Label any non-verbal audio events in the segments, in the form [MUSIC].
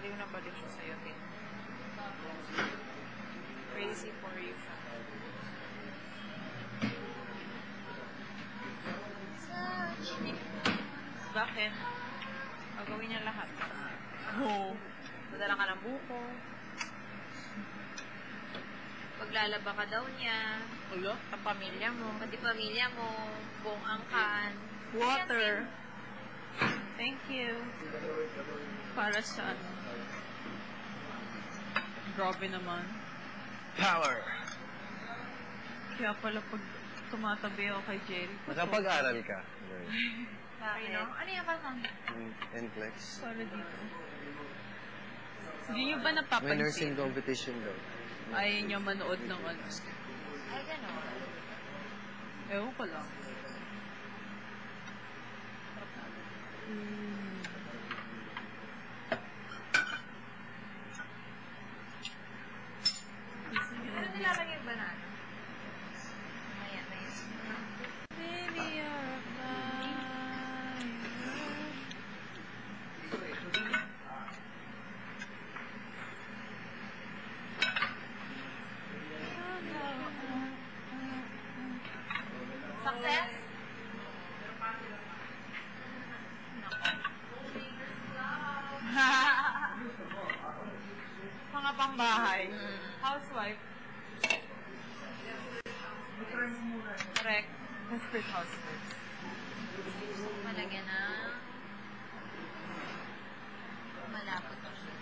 Baliw na baliw siya sa'yo, Tin. Crazy for you siya. Bakit? Gagawin niya lahat. Oo. Madala ka ng buko. Paglalaba ka daw niya. Ulo? Ang pamilya mo. Pati pamilya mo. Buong angkan. Water. Thank you. Para sa ano. Grabe naman. Power! Kaya pala pag tumatabi ako kay Jerry. Nakapag-aral ka? [LAUGHS] Bakit? Ano yung pasang? NCLEX? Para dito. Hindi nyo ba May napapansin? nursing competition daw. Ayaw nyo manood ng ano. Ay, gano'n. Ewan ko lang. Success? [LAUGHS] Mga pambahay. Housewife. Correct. Desperate housewife. Malagyan na. Malapot na siya.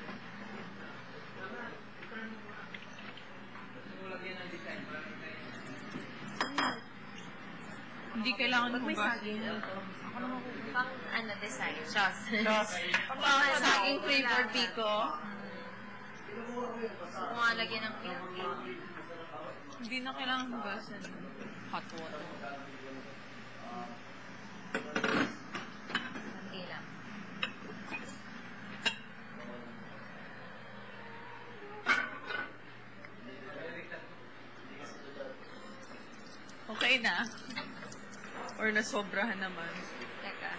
Hindi kailangan saging ito. Ako naman kung pang ano design. Chos. Chos. Pang saging flavor biko. Kung mga lagyan ng milk. Hindi na kailangan hugasin. Hot water. Hindi lang. Okay na? Or nasobrahan naman? Teka.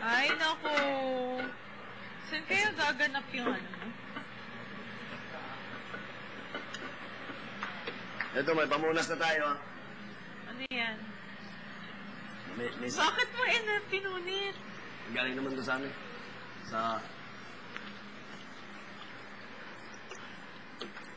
Ay, naku. Saan kaya gaganap yung ano? Ito, may pamunas na tayo. ah. Ano yan? May, may, Bakit mo ina pinunit? galing naman to sa amin. Sa